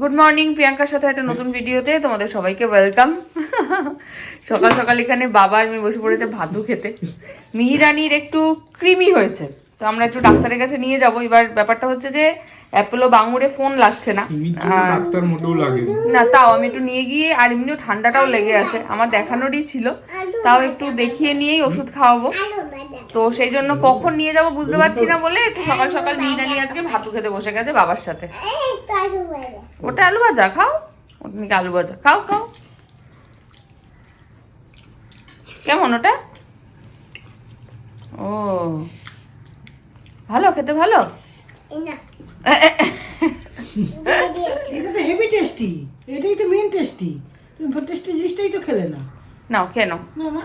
Good morning প্রিয়াঙ্কার সাথে একটা নতুন ভিডিওতে তোমাদের সবাইকে ওয়েলকাম সকাল সকাল এখানে বাবা আর মেয়ে বসে পড়েছে ভাদু খেতে। মিহিরানির একটু ক্রিমি হয়েছে। তো আমরা একটু ডাক্তারের কাছে নিয়ে যাব। এবার ব্যাপারটা হচ্ছে যে অ্যাপোলো বাঙুরে ফোন লাগছে না। ডাক্তার মোটেও লাগে। না। তাও আমি একটু নিয়ে গিয়ে আর এমনিও ঠান্ডাটাও লেগে আছে। আমার দেখানোরই ছিল। তাও একটু দেখিয়ে নিয়েই ওষুধ খাওয়াবো। তো সেই জন্য কখন নিয়ে যাব বুঝতে পারছি না বলে একটু সকাল সকাল মিহিরানি আজকে ভাতু খেতে বসে গেছে বাবার সাথে। ওটা আলু ভাজা খাও। ওটা নাকি আলু ভাজা খাও খাও। কেমন ওটা? ও ভালো খেতে ভালো? এটা তো হেভি টেস্টি এটাই তো মেন টেস্টি তুমি টেস্টি জিনিসটাই তো খেলে না। নাও কেন না মা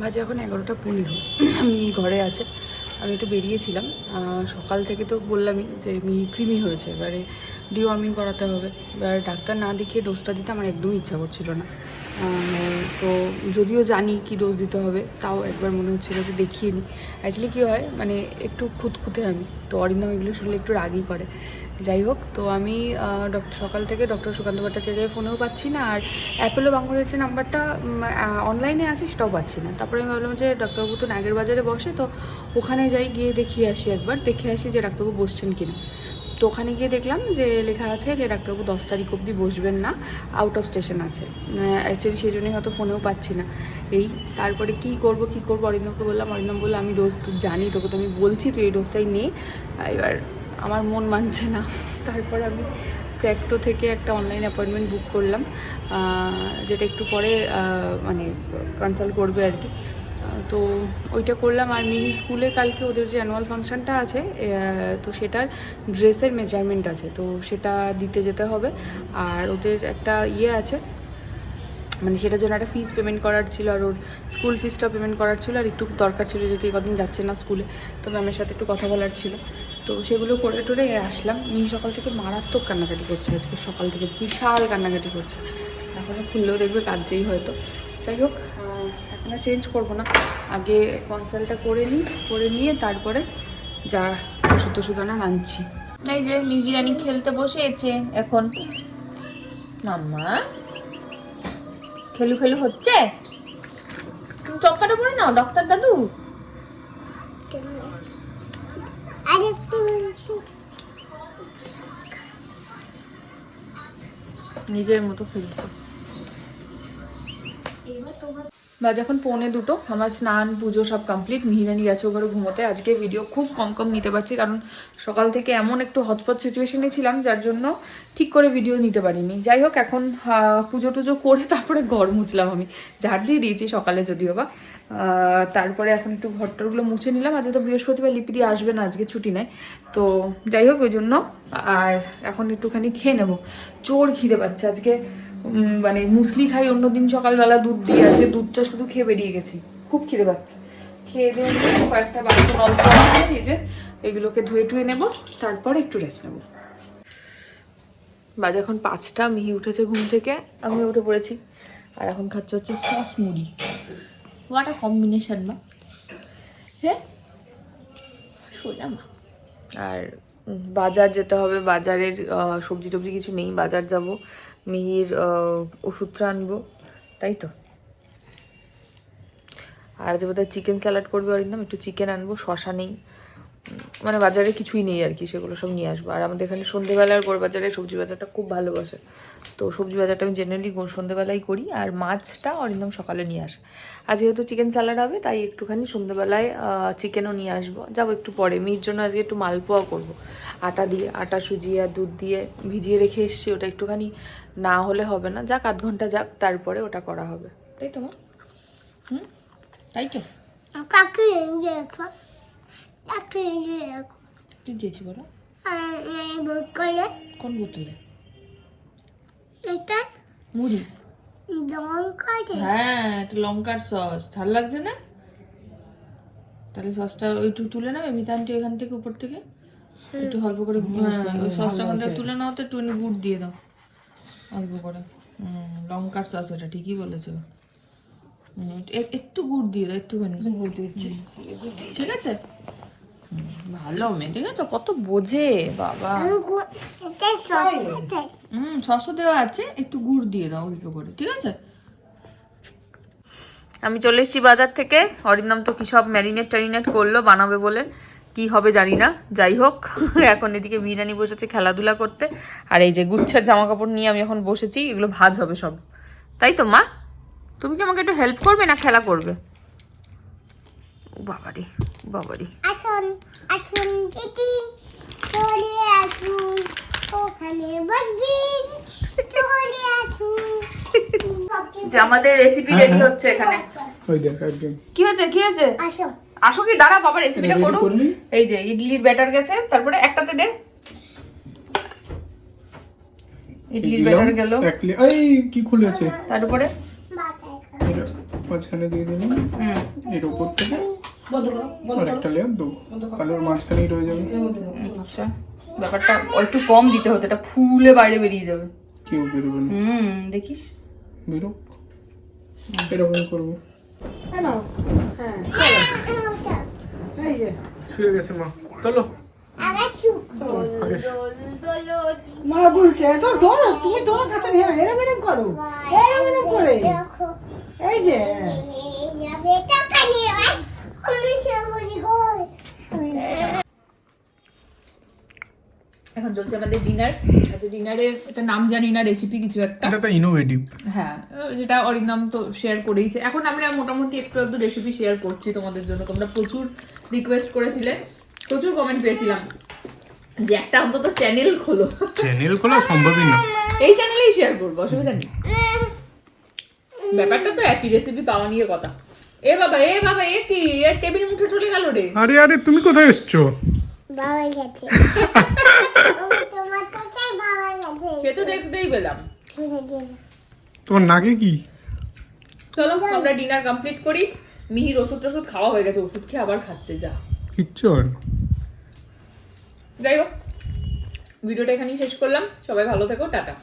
বাজে এখন এগারোটা পনেরো। আমি ঘরে আছে। আমি একটু বেরিয়েছিলাম। সকাল থেকে তো বললামই যে মি কৃমি হয়েছে। এবারে ডিওয়ার্মিং করাতে হবে। এবার ডাক্তার না দেখিয়ে ডোজটা দিতে আমার একদমই ইচ্ছা করছিল না। তো যদিও জানি কি ডোজ দিতে হবে, তাও একবার মনে হচ্ছিল যে দেখিয়ে নিই অ্যাকচুয়ালি কী হয় মানে একটু খুঁতখুঁতে আমি। তো অরিন্দম এগুলো শুনলে একটু রাগই করে। যাই হোক, তো আমি ডক্টর সকাল থেকে ডক্টর সুকান্ত ভট্টাচার্যের ফোনেও পাচ্ছি না। আর অ্যাপেলো বাংলার যে নাম্বারটা অনলাইনে আছে সেটাও পাচ্ছি না। তারপরে আমি ভাবলাম যে ডাক্তারবাবু তো নাগের বাজারে বসে, তো ওখানে যাই, গিয়ে দেখিয়ে আসি একবার। দেখে আসি যে ডাক্তারবাবু বসছেন কিনা। তো ওখানে গিয়ে দেখলাম যে লেখা আছে যে ডাক্তারবাবু দশ তারিখ অবধি বসবেন না আউট অফ স্টেশন আছে। অ্যাকচুয়ালি সেই জন্যই হয়তো ফোনেও পাচ্ছি না। এই তারপরে কি করব কি করব? অরিন্দমকে বললাম, অরিন্দম বলল, আমি ডোজ তো জানি, তোকে তো আমি বলছি, তুই এই ডোজটাই নে। এবার আমার মন মানছে না। তারপর আমি ক্র্যাকটো থেকে একটা অনলাইন অ্যাপয়েন্টমেন্ট বুক করলাম যেটা একটু পরে মানে কনসাল্ট করবে আর কি। তো ওইটা করলাম। আর মিহির স্কুলে কালকে ওদের যে অ্যানুয়াল ফাংশনটা আছে তো সেটার ড্রেসের মেজারমেন্ট আছে, তো সেটা দিতে যেতে হবে। আর ওদের একটা ইয়ে আছে মানে সেটার জন্য একটা ফিস পেমেন্ট করার ছিল, আর ওর স্কুল ফিসটা পেমেন্ট করার ছিল, আর একটু দরকার ছিল যেহেতু কদিন যাচ্ছে না স্কুলে তো ম্যামের সাথে একটু কথা বলার ছিল। তো সেগুলো করে টোরে আসলাম। মিহি সকাল থেকে মারাত্মক কান্নাকাটি করছে, আজকে সকাল থেকে বিশাল কান্নাকাটি করছে। এখনও খুললেও দেখবে কাঁদছেই হয়তো। যাই হোক আর চেঞ্জ করব না। আগে কনসাল্টটা করে নিই, করে নিয়ে তারপরে যা ওষুধ টষুধ আনা আনছি। এই যে মিহিরানি খেলতে বসেছে এখন। মাম্মা, খেলু খেলু হচ্ছে? চপ্পাটা পরে নাও ডক্টর দাদু। নিজের মতো খেলছে। বাজ যখন পৌনে দুটো আমার স্নান, পুজো সব কমপ্লিট মিহিরানি গেছে ওখানে ঘুমোতে। আজকে ভিডিও খুব কম কম নিতে পারছি কারণ সকাল থেকে এমন একটু হটস্পট সিচুয়েশনে ছিলাম যার জন্য ঠিক করে ভিডিও নিতে পারিনি। যাই হোক, এখন পুজো টুজো করে তারপরে ঘর মুছলাম আমি। ঝাড় দিয়ে দিয়েছি সকালে যদিও বা। তারপরে এখন একটু ঘরটরগুলো মুছে নিলাম। আজকে তো বৃহস্পতিবার লিপি দিয়ে আসবে না, আজকে ছুটি নেয় তো যাই হোক, ওই জন্য আর এখন একটুখানি খেয়ে নেব। চোর খিদে পাচ্ছে আজকে। মানে মুসলি খাই অন্যদিন সকালবেলা দুধ দিয়ে আজকে দুধটা শুধু খেয়ে বেরিয়ে গেছি। খুব খিদে পাচ্ছে। খেয়ে দিয়ে কয়েকটা বাসন অল্প আছে, এই যে, এগুলোকে ধুয়ে টুয়ে নেব, তারপরে একটু রেস্ট নেব। বাজে এখন পাঁচটা, মিহি উঠেছে ঘুম থেকে আমি উঠে পড়েছি। আর এখন খাচ্ছে হচ্ছে সস মুড়ি। হোয়াট আ কম্বিনেশন না হ্যাঁ? সোজা মা। আর বাজার যেতে হবে, বাজারের সবজি টবজি কিছু নেই, বাজার যাব, মিহির ওষুধটা আনব, তাই তো? আর যে বোধহয় চিকেন স্যালাড করবে অরিন্দম একটু চিকেন আনব শশা নেই। মানে বাজারে কিছুই নেই আর কি, সেগুলো সব নিয়ে আসব। আর আমাদের এখানে সন্ধেবেলার গোড় বাজারে সবজি বাজারটা খুব ভালোবাসে। তো সবজি বাজারটা আমি জেনারেলি সন্ধেবেলায় করি আর মাছটা অরিন্দম সকালে নিয়ে আসে। আর যেহেতু চিকেন স্যালাড হবে, তাই একটুখানি সন্ধেবেলায় চিকেনও নিয়ে আসব। যাব একটু পরে। মির জন্য আজকে একটু মালপোয়া করব। আটা দিয়ে, আটা, সুজি আর দুধ দিয়ে ভিজিয়ে রেখে এসেছি। ওটা একটুখানি না হলে হবে না। যাক, আধ ঘণ্টা যাক, তারপরে ওটা করা হবে। তাই তো তোমার? হুম? তাই তো? তুই দিয়েছি বলো? কোন বোতলে? এটা মুড়ি। হ্যাঁ লঙ্কার সস। ভালো লাগছে না? তাহলে সসটা তুলে থেকে উপর থেকে। একটু অল্প করে ওই সসটা ওখান থেকে তুলে নাও তো গুড় দিয়ে দাও। অল্প করে। হুম, লঙ্কার সস ওটা ঠিকই বলেছ। একটু গুড় দিয়ে দাও একটুখানি। বলতে দিচ্ছি। ঠিক আছে? ভালো মেয়ে ঠিক আছে কত বোঝে বাবা। হুম ছশো দেওয়া আছে একটু গুড় দিয়ে দাও অল্প করে ঠিক আছে? আমি চলে এসেছি বাজার থেকে। অরিন্দম তো কি সব ম্যারিনেট ট্যারিনেট করল বানাবে বলে। কি হবে জানি না যাই হোক। এখন এদিকে বিরিয়ানি বসেছে খেলাধুলা করতে। আর এই যে গুচ্ছার জামা কাপড় নিয়ে আমি এখন বসেছি এগুলো ভাজ হবে সব। তাই তো মা? তুমি কি আমাকে একটু হেল্প করবে না খেলা করবে? বাবারি বাবারি। আসুন আসুন দিদি চলে আসুন। ওখানে বসবেন চলে আসুন। যে আমাদের রেসিপি রেডি হচ্ছে এখানে। ওই দেখ একদম। কি হয়েছে কি হয়েছে? আসুন আসো কি দাঁড়া বাবা রেসিপিটা করুক। এই যে ইডলির ব্যাটার গেছে তারপরে একটাতে দে। ইডলির ব্যাটার গেল। এক এই কি খুলেছে? তারপরে? মাঝখানে দিয়ে দিলাম। এর উপর থেকে। একটা লেয়ার দেবো তাহলে ওর মাঝখানেই রয়ে যাবে। আচ্ছা ব্যাপারটা একটু কম দিতে হতো এটা ফুলে বাইরে বেরিয়ে যাবে। কেউ বেরোবে না। হুম দেখিস। বেরো এরকম করব। হ্যাঁ। হ্যাঁ ওটা এই যে। শুয়ে গেছে মা। চলো। মা বলছে তোর ধরো তুমি তোমার কাছে নিয়ে এরম এরম করো। এরম এরম করে। এই যে এটা কানে আমি সবুজ গোল এখন চলছে আমাদের ডিনার তো ডিনারের একটা নাম জানি না রেসিপি কিছু একটা। এটা তো ইনোভেটিভ হ্যাঁ যেটা অরিন্দম তো শেয়ার করেইছে। এখন আমরা মোটামুটি একটু একটু রেসিপি শেয়ার করছি তোমাদের জন্য। তোমরা প্রচুর রিকোয়েস্ট করেছিলে প্রচুর কমেন্ট পেয়েছিলাম। যে একটা অন্তত চ্যানেল খোলো। চ্যানেল খোলা সম্ভবই না। এই চ্যানেলেই শেয়ার করব অসুবিধা নেই। ব্যাপারটা তো একই রেসিপি পাওয়া নিয়ে কথা। এ বাবা এ বাবা এ কি? এ টেবিল মুঠে চলে গেল রে। আরে আরে তুমি কোথায় এসছো? বাবা গেছে। তোমার কোথায় বাবা গেছে সে তো দেখতেই পেলাম। খুলে দিল তোমার নাকে কি? চলো আমরা ডিনার কমপ্লিট করি। মিহির ওষুধ টষুধ খাওয়া হয়ে গেছে ওষুধ খেয়ে আবার খাচ্ছে যা। কিচ্ছু হয় না। যাই হোক ভিডিওটা এখানেই শেষ করলাম। সবাই ভালো থেকো টাটা।